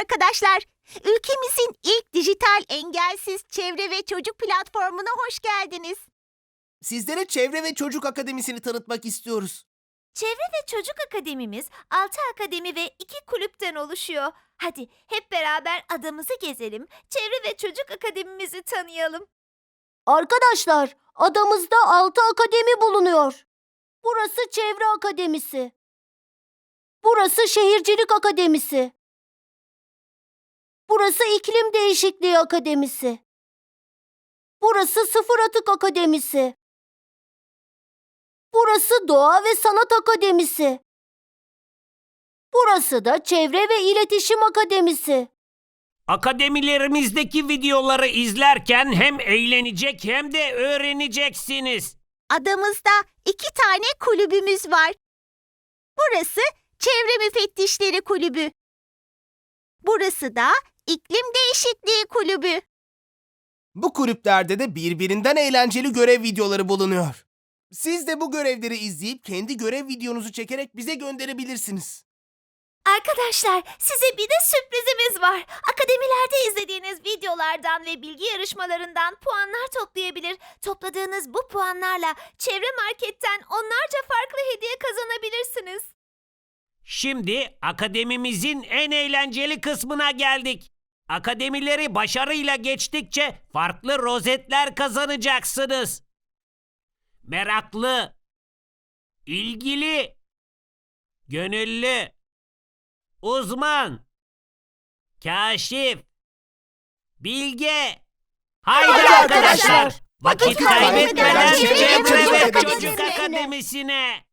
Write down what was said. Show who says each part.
Speaker 1: arkadaşlar. Ülkemizin ilk dijital engelsiz çevre ve çocuk platformuna hoş geldiniz.
Speaker 2: Sizlere Çevre ve Çocuk Akademisi'ni tanıtmak istiyoruz.
Speaker 3: Çevre ve Çocuk Akademimiz 6 akademi ve 2 kulüpten oluşuyor. Hadi hep beraber adamızı gezelim. Çevre ve Çocuk Akademimizi tanıyalım.
Speaker 4: Arkadaşlar, adamızda 6 akademi bulunuyor. Burası Çevre Akademisi. Burası Şehircilik Akademisi. Burası İklim Değişikliği Akademisi. Burası Sıfır Atık Akademisi. Burası Doğa ve Sanat Akademisi. Burası da Çevre ve İletişim Akademisi.
Speaker 5: Akademilerimizdeki videoları izlerken hem eğlenecek hem de öğreneceksiniz.
Speaker 1: Adamızda iki tane kulübümüz var. Burası Çevre Müfettişleri Kulübü. Burası da İklim Değişikliği Kulübü.
Speaker 2: Bu kulüplerde de birbirinden eğlenceli görev videoları bulunuyor. Siz de bu görevleri izleyip kendi görev videonuzu çekerek bize gönderebilirsiniz.
Speaker 3: Arkadaşlar size bir de sürprizimiz var. Akademilerde izlediğiniz videolardan ve bilgi yarışmalarından puanlar toplayabilir. Topladığınız bu puanlarla çevre marketten onlarca farklı hediye kazanabilirsiniz.
Speaker 5: Şimdi akademimizin en eğlenceli kısmına geldik. Akademileri başarıyla geçtikçe farklı rozetler kazanacaksınız. Meraklı, ilgili, gönüllü, uzman, kaşif, bilge. Haydi,
Speaker 2: Haydi
Speaker 5: arkadaşlar,
Speaker 2: arkadaşlar,
Speaker 5: vakit kaybetmeden Çevre ve
Speaker 2: Çocuk
Speaker 5: Akademisi'ne.